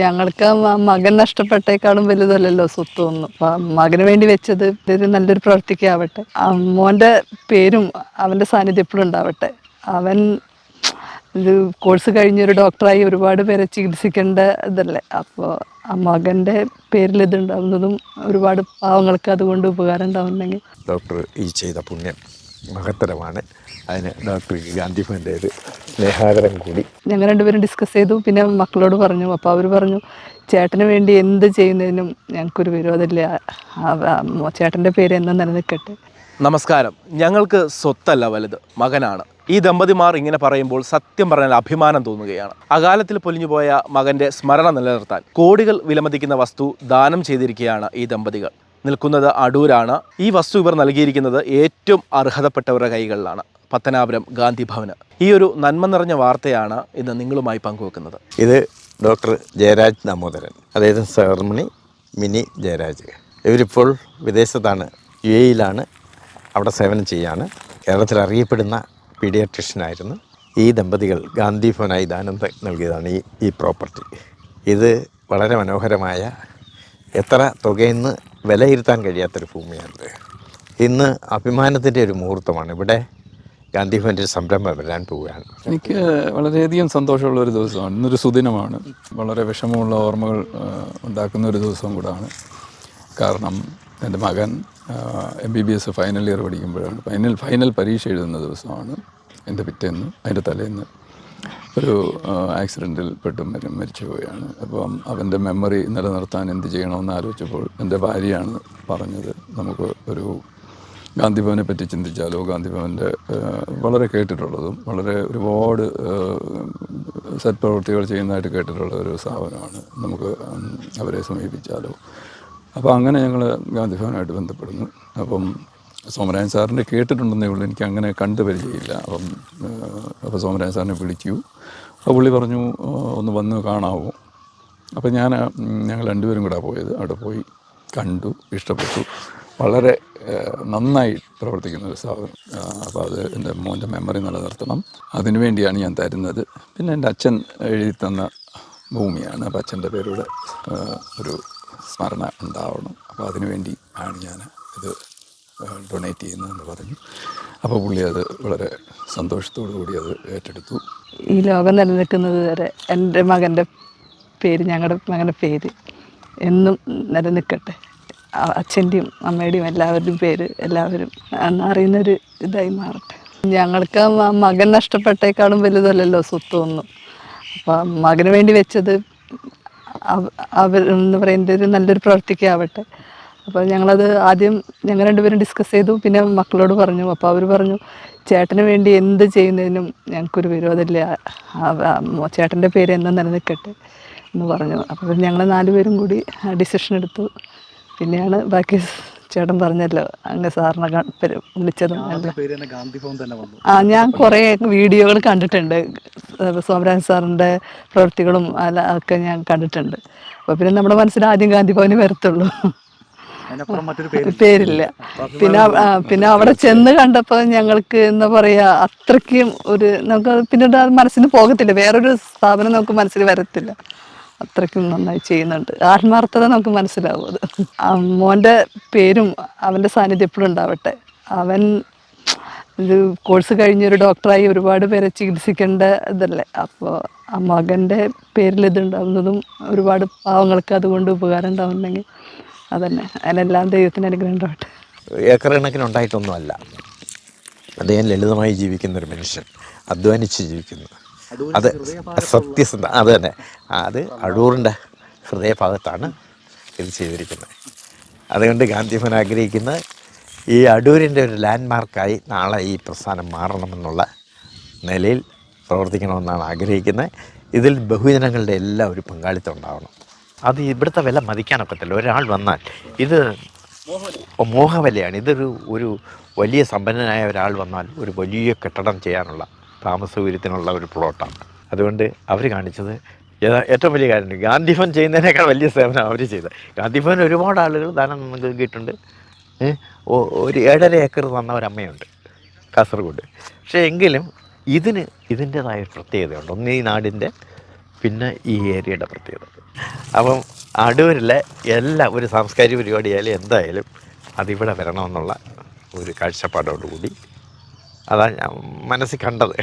ഞങ്ങൾക്ക് മകൻ നഷ്ടപ്പെട്ടേക്കാളും വലുതല്ലല്ലോ സ്വത്ത് ഒന്നും അപ്പൊ മകന് വേണ്ടി വെച്ചത് ഒരു നല്ലൊരു പ്രവർത്തിക്കാവട്ടെ മോന്റെ പേരും അവന്റെ സാന്നിധ്യം എപ്പോഴും ഉണ്ടാവട്ടെ. അവൻ ഇത് കോഴ്സ് കഴിഞ്ഞൊരു ഡോക്ടറായി ഒരുപാട് പേരെ ചികിത്സിക്കേണ്ട ഇതല്ലേ. അപ്പോൾ ആ മകന്റെ പേരിൽ ഇത് ഉണ്ടാവുന്നതും ഒരുപാട് പാവങ്ങൾക്ക് അതുകൊണ്ട് ഉപകാരം ഉണ്ടാവുന്നെങ്കിൽ ഡോക്ടർ ഈ ചെയ്ത പുണ്യം. മഹത്തരമാണ്. അതിന് ഡോക്ടർ ഗാന്ധി ഫണ്ടേത് സ്നേഹാദരം കൂടി. ഞങ്ങൾ രണ്ടുപേരും ഡിസ്കസ് ചെയ്തു. പിന്നെ മക്കളോട് പറഞ്ഞു. അപ്പോൾ അവർ പറഞ്ഞു ചേട്ടന് വേണ്ടി എന്ത് ചെയ്യുന്നതിനും ഞങ്ങൾക്കൊരു വിരോധമില്ല. ചേട്ടന്റെ പേര് എന്നും നിലനിൽക്കട്ടെ. നമസ്കാരം. ഞങ്ങൾക്ക് സ്വത്തല്ല വലുത്. മകനാണ്. ഈ ദമ്പതിമാർ ഇങ്ങനെ പറയുമ്പോൾ സത്യം പറഞ്ഞാൽ അഭിമാനം തോന്നുകയാണ്. അകാലത്തിൽ പൊലിഞ്ഞുപോയ മകന്റെ സ്മരണ നിലനിർത്താൻ കോടികൾ വിലമതിക്കുന്ന വസ്തു ദാനം ചെയ്തിരിക്കുകയാണ് ഈ ദമ്പതികൾ. നിൽക്കുന്നത് അടൂരാണ്. ഈ വസ്തു ഇവർ നൽകിയിരിക്കുന്നത് ഏറ്റവും അർഹതപ്പെട്ടവരുടെ കൈകളിലാണ്. പത്തനാപുരം ഗാന്ധി ഭവന്. ഈ ഒരു നന്മ നിറഞ്ഞ വാർത്തയാണ് ഇന്ന് നിങ്ങളുമായി പങ്കുവെക്കുന്നത്. ഇത് ഡോക്ടർ ജയരാജ് ദാമോദരൻ അതായത് സെർമണി മിനി ജയരാജ്. ഇവരിപ്പോൾ വിദേശത്താണ് യു എയിലാണ് അവിടെ സേവനം ചെയ്യാണ്. കേരളത്തിൽ അറിയപ്പെടുന്ന പീഡിയാട്രിഷ്യനായിരുന്നു ഈ ദമ്പതികൾ ഗാന്ധി ഭവനായി ദാനം നൽകിയതാണ് ഈ ഈ പ്രോപ്പർട്ടി. ഇത് വളരെ മനോഹരമായ എത്ര തുകയെന്ന് വിലയിരുത്താൻ കഴിയാത്തൊരു ഭൂമിയാണിത്. ഇന്ന് അഭിമാനത്തിന്റെ ഒരു മുഹൂർത്തമാണ്. ഇവിടെ ഗാന്ധി ഭവന്റെ സംരംഭം വരാൻ പോവുകയാണ്. എനിക്ക് വളരെയധികം സന്തോഷമുള്ള ഒരു ദിവസമാണ്. ഇന്നൊരു സുദിനമാണ്. വളരെ വിഷമമുള്ള ഓർമ്മകൾ ഉണ്ടാക്കുന്ന ഒരു ദിവസം കൂടാണ്. കാരണം എന്റെ മകൻ M B B S final year പഠിക്കുമ്പോഴാണ്. ഫൈനൽ ഫൈനൽ പരീക്ഷ എഴുതുന്ന ദിവസമാണ്. എന്റെ പിറ്റേന്ന് അതിന്റെ തലേന്ന്. ഒരു ആക്സിഡന്റിൽ പെട്ട് മരി മരിച്ചു പോവുകയാണ് അപ്പം അവന്റെ മെമ്മറി നിലനിർത്താൻ എന്ത് ചെയ്യണമെന്ന് ആലോചിച്ചപ്പോൾ എന്റെ ഭാര്യയാണ് പറഞ്ഞത്. നമുക്ക് ഒരു ഗാന്ധിഭവനെ പറ്റി ചിന്തിച്ചാലോ? ഗാന്ധിഭവന്റെ വളരെ കേട്ടിട്ടുള്ളതും വളരെ ഒരുപാട് സത്പ്രവൃത്തികൾ ചെയ്യുന്നതായിട്ട് കേട്ടിട്ടുള്ള ഒരു സ്ഥാപനമാണ്. നമുക്ക് അവരെ സമീപിച്ചാലോ? അപ്പോൾ അങ്ങനെ ഞങ്ങൾ ഗാന്ധി ഭവനായിട്ട് ബന്ധപ്പെടുന്നു. അപ്പം സോമരായൻ സാറിന്റെ കേട്ടിട്ടുണ്ടെന്നേ ഉള്ളൂ. എനിക്ക് അങ്ങനെ കണ്ടു പരിചയമില്ല. അപ്പം അപ്പോൾ സോമരായൻ സാറിനെ വിളിച്ചു അപ്പോൾ പുള്ളി പറഞ്ഞു ഒന്ന് വന്ന് കാണാവോ? അപ്പോൾ ഞാൻ ഞങ്ങൾ രണ്ടുപേരും കൂടെ പോയത്. അവിടെ പോയി കണ്ടു ഇഷ്ടപ്പെട്ടു. വളരെ നന്നായി പ്രവർത്തിക്കുന്ന ഒരു സ്ഥാപനം അപ്പോൾ അത് എന്റെ മോന്റെ മെമ്മറി നിലനിർത്തണം. അതിനുവേണ്ടിയാണ് ഞാൻ തരുന്നത്. പിന്നെ എന്റെ അച്ഛൻ എഴുതി തന്ന ഭൂമിയാണ്. അപ്പോൾ അച്ഛന്റെ പേരുടെ ഒരു സ്മരണ ഉണ്ടാവണം. അപ്പോൾ അതിനുവേണ്ടി ആണ് ഞാൻ ഇത് ഡൊണേറ്റ് ചെയ്യുന്നതെന്ന് പറഞ്ഞു. അപ്പോൾ പുള്ളി അത് വളരെ സന്തോഷത്തോടു കൂടി അത് ഏറ്റെടുത്തു. ഈ ലോകം നിലനിൽക്കുന്നത് വരെ എന്റെ മകന്റെ പേര് ഞങ്ങളുടെ മകന്റെ പേര് എന്നും നിലനിൽക്കട്ടെ. അച്ഛന്റെയും അമ്മയുടെയും എല്ലാവരുടെയും പേര് എല്ലാവരും എന്നറിയുന്നൊരു ഇതായി മാറട്ടെ. ഞങ്ങൾക്ക് മകൻ നഷ്ടപ്പെട്ടേക്കാളും വലുതല്ലല്ലോ സ്വത്തൊന്നും. അപ്പോൾ അപ്പം മകന് വേണ്ടി വെച്ചത് അവ- അവർ എന്ന് പറയുന്നത് ഒരു നല്ലൊരു പ്രവർത്തിക്കാവട്ടെ അപ്പോൾ ഞങ്ങളത് ആദ്യം ഞങ്ങൾ രണ്ടുപേരും ഡിസ്കസ് ചെയ്തു. പിന്നെ മക്കളോട് പറഞ്ഞു. അപ്പോൾ അവർ പറഞ്ഞു ചേട്ടന് വേണ്ടി എന്ത് ചെയ്യുന്നതിനും ഞങ്ങൾക്കൊരു വിരോധമില്ല. ചേട്ടന്റെ പേര് എന്നും നിലനിൽക്കട്ടെ എന്ന് പറഞ്ഞു. അപ്പോൾ ഞങ്ങൾ നാലുപേരും കൂടി ഡിസിഷൻ എടുത്തു. പിന്നെയാണ് ബാക്കി ചേട്ടൻ പറഞ്ഞല്ലോ അങ്ങ് സാറിനെ വിളിച്ചത്. ആ ഞാൻ കുറേ വീഡിയോകൾ കണ്ടിട്ടുണ്ട്. സോമരാജ് സാറിന്റെ പ്രവൃത്തികളും അല്ല ഒക്കെ ഞാൻ കണ്ടിട്ടുണ്ട്. അപ്പോൾ പിന്നെ നമ്മുടെ മനസ്സിൽ ആദ്യം ഗാന്ധി ഭവന് വരത്തുള്ളൂ. പേരില്ല. പിന്നെ പിന്നെ അവിടെ ചെന്ന് കണ്ടപ്പോൾ ഞങ്ങൾക്ക് എന്താ പറയാ അത്രയ്ക്കും ഒരു നമുക്ക് പിന്നീട് അത് മനസ്സിന് പോകത്തില്ല. വേറൊരു സ്ഥാപനം നമുക്ക് മനസ്സിൽ വരത്തില്ല. അത്രയ്ക്കും നന്നായി ചെയ്യുന്നുണ്ട്. ആത്മാർത്ഥത നമുക്ക് മനസ്സിലാവും അത്. മോന്റെ മോന്റെ പേരും അവന്റെ സാന്നിധ്യം എപ്പോഴും ഉണ്ടാവട്ടെ. അവൻ ഇത് കോഴ്സ് കഴിഞ്ഞൊരു ഡോക്ടറായി ഒരുപാട് പേരെ ചികിത്സിക്കേണ്ട ഇതല്ലേ. അപ്പോൾ ആ മകന്റെ പേരിൽ ഇതുണ്ടാവുന്നതും ഒരുപാട് പാവങ്ങൾക്ക് അതുകൊണ്ട് ഉപകാരം ഉണ്ടാവുന്നെങ്കിൽ അതന്നെ. അതിനെല്ലാം ദൈവത്തിന് അനുഗ്രഹം ഉണ്ടാവട്ടെ ഏക്കർ കണക്കിനുണ്ടായിട്ടൊന്നുമല്ല അദ്ദേഹം ലളിതമായി ജീവിക്കുന്ന ഒരു മനുഷ്യൻ. അധ്വാനിച്ച് ജീവിക്കുന്നു. അത് സത്യസന്ധ അത് തന്നെ. അത് അടൂറിന്റെ ഹൃദയഭാഗത്താണ് ഇത് ചെയ്തിരിക്കുന്നത്. അതുകൊണ്ട് ഗാന്ധിമൻ ആഗ്രഹിക്കുന്ന ഈ അടൂരിന്റെ ഒരു ലാൻഡ്മാർക്കായി നാളെ ഈ പ്രസ്ഥാനം മാറണമെന്നുള്ള നിലയിൽ പ്രവർത്തിക്കണമെന്നാണ് ആഗ്രഹിക്കുന്നത്. ഇതിൽ ബഹുജനങ്ങളുടെ എല്ലാം ഒരു പങ്കാളിത്തം ഉണ്ടാവണം. അത് ഇവിടുത്തെ വില മതിക്കാനൊക്കത്തില്ല. ഒരാൾ വന്നാൽ ഇത് മോഹവലയാണ്. ഇതൊരു ഒരു വലിയ സമ്പന്നനായ ഒരാൾ വന്നാൽ ഒരു വലിയ കെട്ടിടം ചെയ്യാനുള്ള താമസ സൗകര്യത്തിനുള്ള ഒരു പ്ലോട്ടാണ്. അതുകൊണ്ട് അവർ കാണിച്ചത് ഏറ്റവും വലിയ കാര്യം ഗാന്ധിഭവൻ ചെയ്യുന്നതിനേക്കാൾ വലിയ സേവനം അവർ ചെയ്തത്. ഗാന്ധിഭവൻ ഒരുപാട് ആളുകൾ ദാനം നൽകിയിട്ടുണ്ട്. ഒരു ഏഴര ഏക്കർ തന്ന ഒരമ്മയുണ്ട് കാസർഗോഡ്. പക്ഷേ എങ്കിലും ഇതിന് ഇതിന്റേതായ പ്രത്യേകതയുണ്ട്. ഒന്ന് ഈ നാടിന്റെ പിന്നെ ഈ ഏരിയയുടെ പ്രത്യേകത. അപ്പം അടൂരിലെ എല്ലാ ഒരു സാംസ്കാരിക പരിപാടിയായാലും എന്തായാലും അതിവിടെ വരണമെന്നുള്ള ഒരു കാഴ്ചപ്പാടോടുകൂടി അതാണ് ഞാൻ മനസ്സിൽ കണ്ടത്.